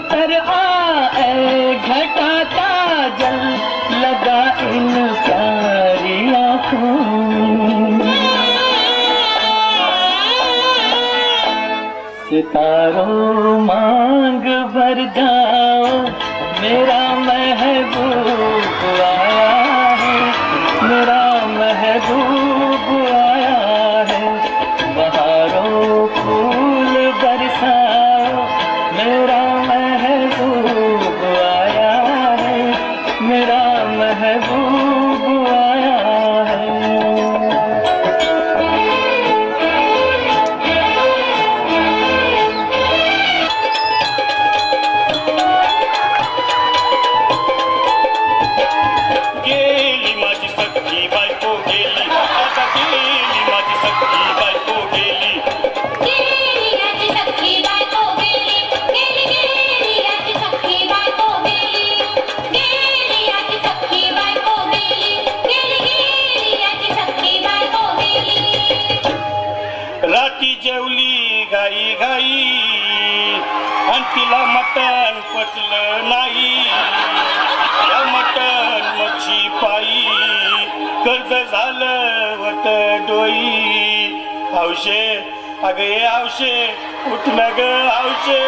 उतर आ घटा लगा इन सार सितारों मांग भर जाओ मेरा महबूब पटलं नाही. या मटण मच्छी पायी. कर्ज झालं वट डोई. हौशे अगं ये हौशे उठ ना ग हौशे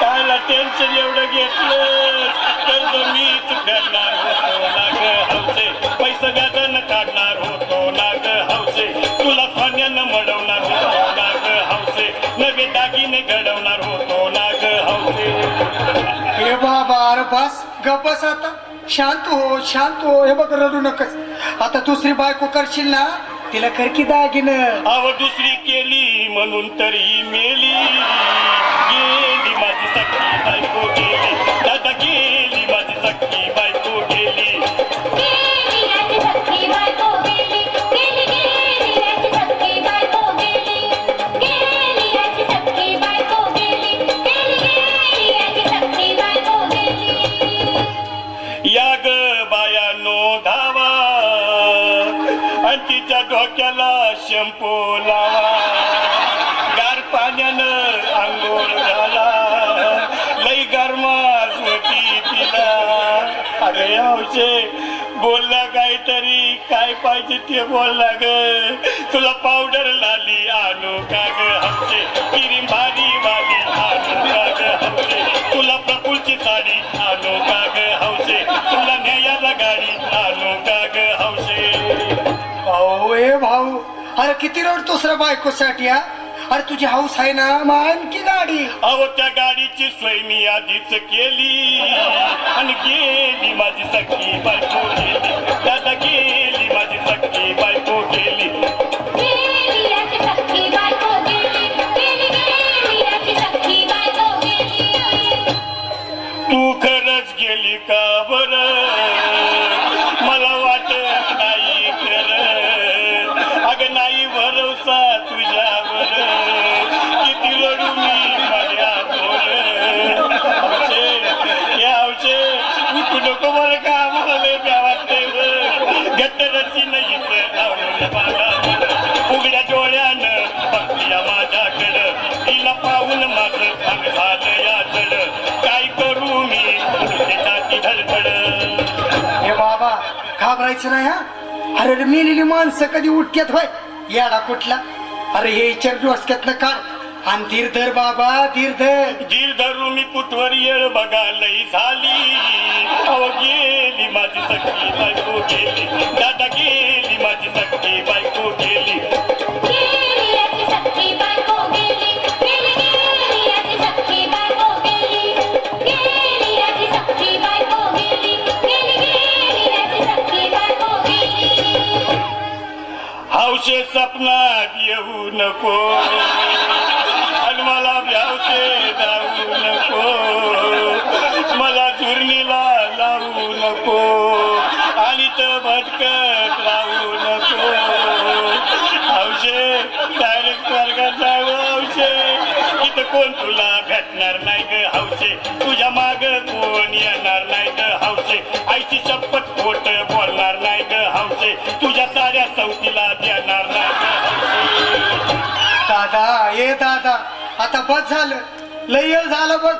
त्याला टेन्शन एवढं घेतलं. कर्ज मीच फेडणार होतो ना ग हौशे पैसे व्याजानं काढणार होतो ना ग हौशे तुला सोन्यानं मडवणार होतो ना ग हौशे नवे दागिने घडवणार होतो ना ग हौशे बार अरे बस गप बस आता शांत हो शांत हो. हे बघ रडू नकस. आता दुसरी बायको करशील ना? तिला कर की दागिन. अव दुसरी केली म्हणून तरी मेली. डोक्याला शॅम्पू लावा. गार पाण्यानं आंघोळ घाला. लई गरमास होती तिला. अरे हौशे बोलला काहीतरी. काय पाहिजे ते बोलला ग. तुला पावडर लाली आणू का ग? हौशे किरीम भारी वाली. अरे किती रड दुसऱ्या बायकोसाठी हा? अरे तुझी हाऊस आहे ना मग आणखी गाडी. अहो त्या गाडीची सोय मी आधीच केली. आणि गेली माझी सख्खी बायको गेली. दादा गेली माझी सख्खी बायको गेली. तू खरंच गेली का बर? बाबा घाबरायचं नाही हा? अरे मेलेली माणसं कधी उठक्यात होय? याडा कुठला? अरे हे विचार डोसक्यातनं काढ. आणि धीर धर बाबा धीर धर. धीर धरू मी कुठवर येळ बघा लई झाली. अव गेली माझी सखी बायको गेली. दादा गेली माझी सखी हौशे सपनात येऊ नको. आणि मला भ्यावते जाऊ नको. मला झुरणीला लावू नको. आणि तर भटकत राहू नको. हौशे डायरेक्ट स्वर्गात जाऊ हौशे इथं कोण तुला भेटणार नाही ग हौशे तुझ्या माग कोण येणार नाही ग हौशे आईची शपथ खोट बोलणार नाही ग हौशे तुझ्या दादा ये दादा आता बस झालं. लय झालं बघ.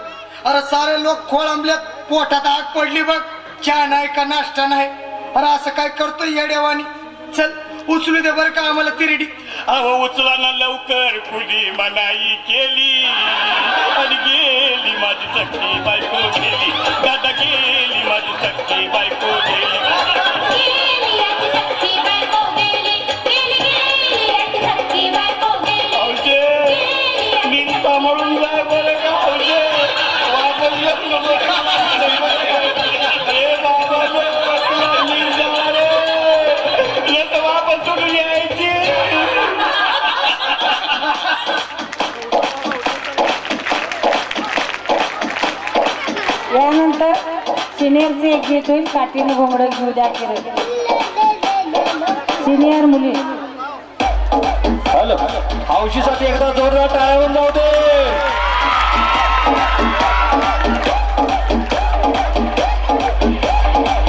अरे सारे लोक खोळंबल्यात पोटात आग पडली बघ. चहा नाही का नाश्ता नाही? अरे असं काय करतो येड्यावानी चल उचलू दे बरं का आम्हाला तिरडी. अहो उचला ना लवकर. कुणी मनाई केली. आणि गेली माझी सखी बायको गेली. सिनियरचे एक घेत होईल घोंगड घेऊ द्या किरण. सिनियर मुली. हॅलो हौशीसाठी एकदा जोरदार टाळ्यावर जाऊ दे.